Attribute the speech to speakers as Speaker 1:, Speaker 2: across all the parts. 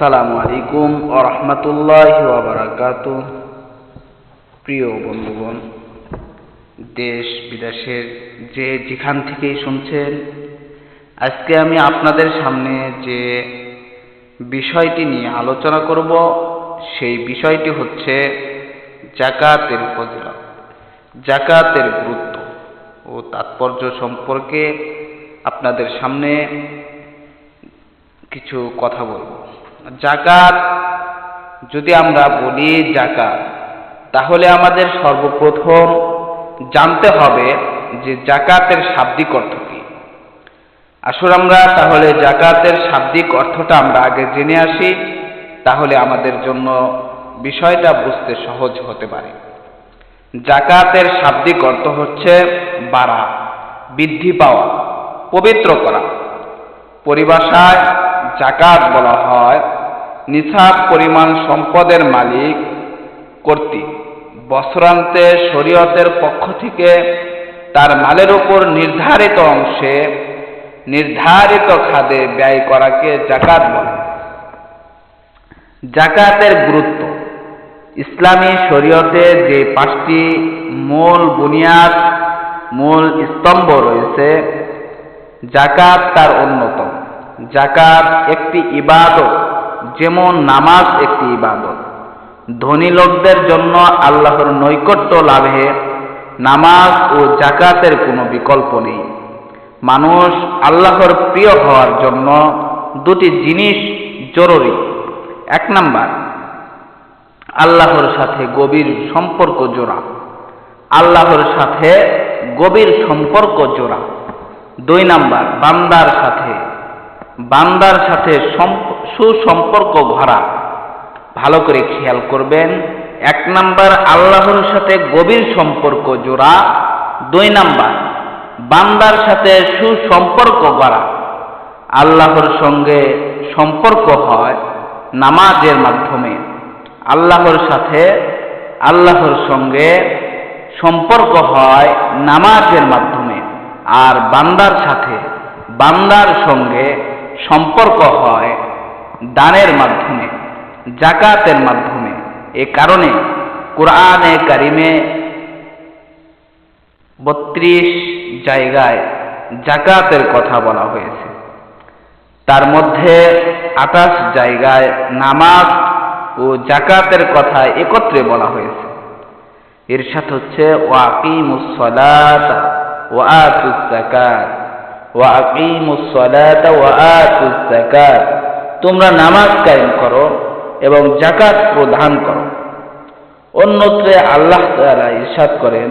Speaker 1: আসসালামু আলাইকুম ও রহমতুল্লাহ বারাকাত প্রিয় বন্ধুগণ, দেশ বিদেশের যে যেখান থেকেই শুনছেন, আজকে আমি আপনাদের সামনে যে বিষয়টি নিয়ে আলোচনা করব, সেই বিষয়টি হচ্ছে জাকাতের ফজিলত। জাকাতের গুরুত্ব ও তাৎপর্য সম্পর্কে আপনাদের সামনে কিছু কথা বলব। জাকাত যদি আমরা বলি জাকাত, তাহলে আমাদের সর্বপ্রথম জানতে হবে যে জাকাতের শাব্দিক অর্থ কি। আসলে আমরা তাহলে জাকাতের শাব্দিক অর্থটা আমরা আগে জেনে আসি, তাহলে আমাদের জন্য বিষয়টা বুঝতে সহজ হতে পারে। জাকাতের শাব্দিক অর্থ হচ্ছে বাড়া, বৃদ্ধি পাওয়া, পবিত্র করা। পরিভাষায় জাকাত বলা হয় নিসাব পরিমাণ সম্পদের মালিক কর্তৃক। বছরান্তে শরীয়তের পক্ষ থেকে তার মালের উপর নির্ধারিত অংশে নির্ধারিত খাদে ব্যয় করাকে জাকাত বলে। জাকাতের গুরুত্ব। ইসলামী শরীয়তে যে পাঁচটি মূল বুনিয়াদ, মূল স্তম্ভ রয়েছে, জাকাত তার অন্যতম। জাকাত একটি ইবাদত, যেমন নামাজ একটি ইবাদত। ধনী লোকদের জন্য আল্লাহর নৈকট্য লাভে নামাজ ও জাকাতের কোনো বিকল্প নেই। মানুষ আল্লাহর প্রিয় হওয়ার জন্য দুটি জিনিস জরুরি। এক নাম্বার, আল্লাহর সাথে গভীর সম্পর্ক জোড়া। আল্লাহর সাথে গভীর সম্পর্ক জোড়া। দুই নাম্বার, বান্দার সাথে বান্দার সাথে সুসম্পর্ক ভরা। ভালো করে খেয়াল করবেন। এক নাম্বার, আল্লাহর সাথে গভীর সম্পর্ক জোড়া। দুই নাম্বার, বান্দার সাথে সুসম্পর্ক গড়া আল্লাহর সঙ্গে সম্পর্ক হয় নামাজের মাধ্যমে। আল্লাহর সাথে, আল্লাহর সঙ্গে সম্পর্ক হয় নামাজের মাধ্যমে। আর বান্দার সাথে, বান্দার সঙ্গে সম্পর্ক হয় দানের মাধ্যমে, জাকাতের মাধ্যমে। এ কারণে কোরআনে কারিমে বত্রিশ জায়গায় জাকাতের কথা বলা হয়েছে। তার মধ্যে আঠাশ জায়গায় নামাজ ও জাকাতের কথা একত্রে বলা হয়েছে। এর সাথে হচ্ছে ওয়াকিমুসলাত ওয়াতুস জাকাত তোমরা নামাজ কায়েম করো এবং জাকাত প্রদান করো। অন্যত্রে আল্লাহ তালা ইরশাদ করেন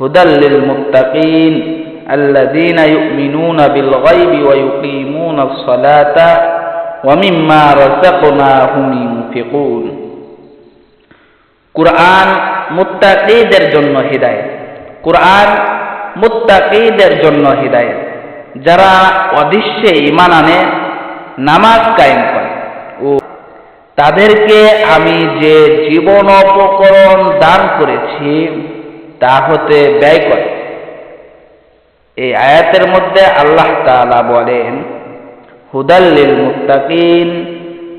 Speaker 1: হুদাল্লিল মুত্তাকিন الذين يؤمنون بالغيب ويقيمون الصلاة ومما رزقناهم ينفقون কোরআন মুত্তাকিদের জন্য হৃদায়ত। কোরআন মুত্তাকিদের জন্য হৃদায়ত। যারা অদৃশ্যে ইমান আনে, নামাজ কায়েম করে। ও, তাদেরকে আমি যে জীবন উপকরণ দান করেছি, তা হতে ব্যয় করে। এই আয়াতের মধ্যে আল্লাহ তালা বলেন হুদাল্লিল মুত্তাকিন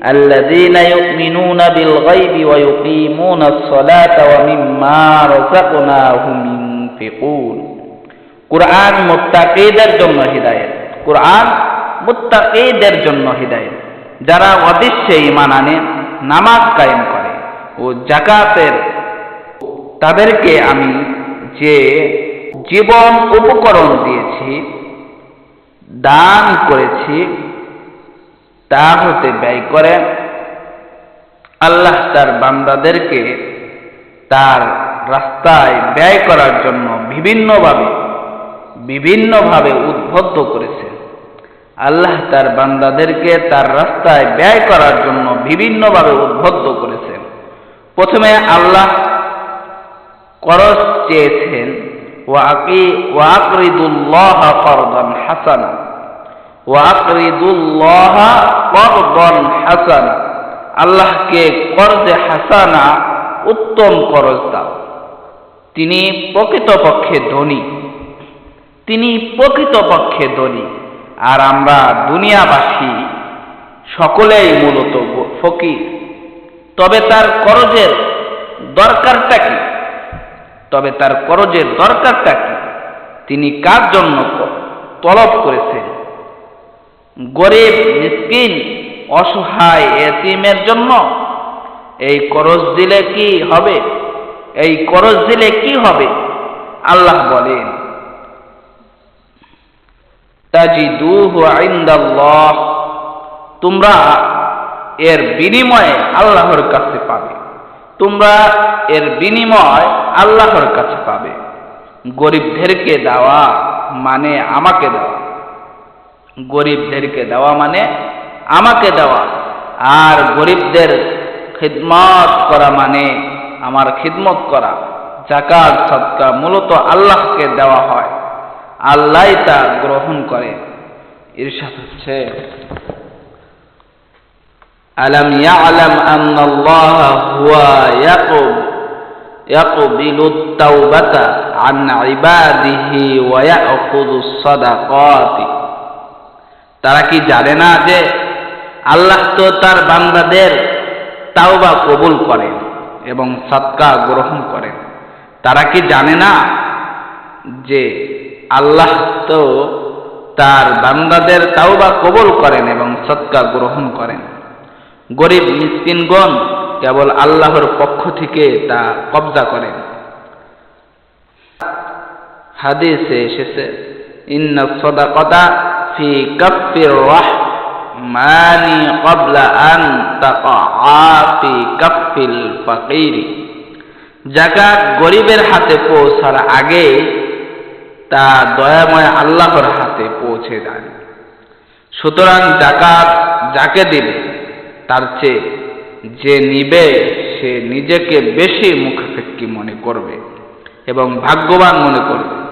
Speaker 1: الذين يؤمنون بالغيب ويقيمون الصلاة ومما رزقناهم ينفقون কুরআন মুত্তাকিদের জন্য হিদায়াত। কুরআন মুত্তাকিদের জন্য হিদায়াত। যারা অদৃশ্যে ঈমান আনে, নামাজ কায়েম করে ও জাকাতের তাদেরকে আমি যে জীবন উপকরণ দিয়েছি, দান করেছি, তা হতে ব্যয় করে আল্লাহ তার বান্দাদেরকে তার রাস্তায় ব্যয় করার জন্য বিভিন্নভাবে বিভিন্নভাবে উদ্বুদ্ধ করেছে। আল্লাহ তার বান্দাদেরকে তার রাস্তায় ব্যয় করার জন্য বিভিন্নভাবে উদ্বুদ্ধ করেছেন প্রথমে আল্লাহ করজ চেয়েছেন, ওয়াকি, ওয়াকরিদুল্লাহ করদন হাসানা, ওয়াকরিদুল্লাহ করদন হাসানা। আল্লাহকে করজে হাসানা উত্তম করজ দাও। তিনি প্রকৃতপক্ষে ধনী। তিনি প্রকৃতপক্ষে ধনী। আর আমরা দুনিয়াবাসী সকলেই মূলত ফকির। তবে তার করজের দরকারটা কি? তবে তার করজের দরকারটা কি? তিনি কার জন্য তলব করেছেন? গরিব, মিসকিন, অসহায় এতিমের জন্য এই করজ দিলে কি হবে? এই করজ দিলে কি হবে? আল্লাহ বলেন। তোমরা এর বিনিময়ে আল্লাহর কাছে পাবে। তোমরা এর বিনিময় আল্লাহর কাছে পাবে। গরিবদেরকে দেওয়া মানে আমাকে দেওয়া। গরিবদেরকে দেওয়া মানে আমাকে দেওয়া। আর গরিবদের খিদমত করা মানে আমার খিদমত করা। জাকাত সৎকা মূলত আল্লাহকে দেওয়া হয়। আল্লাহ তা গ্রহণ করে ইরশাদ হচ্ছে আলম ইয়ালাম আন্নাল্লাহ হুয়া ইয়াকুব يقبل التوبة عن عباده ويأخذ الصدقات তারা কি জানে না যে আল্লাহ তো তার বান্দাদের তাওবা কবুল করেন এবং সৎকা গ্রহণ করেন তারা কি জানে না যে আল্লাহ তো তার বান্দাদের তাওবা কবল করেন এবং সৎকা গ্রহণ করেন। গরিব মিসকিনগণ কেবল আল্লাহর পক্ষ থেকে তা কবজা করেন। হাদিসে এসেছে, ইন্না সদাকতা ফি কাফির রাহ মানি কবলা আন ফি কাফিল ফাকিরি। জাকাত গরিবের হাতে পৌঁছার আগে তা দয়াময় আল্লাহর হাতে পৌঁছে দেন। সুতরাং জাকাত যাকে দিলে তার চেয়ে যে নিবে, সে নিজেকে বেশি মুখাপেক্ষী মনে করবে এবং ভাগ্যবান মনে করবে।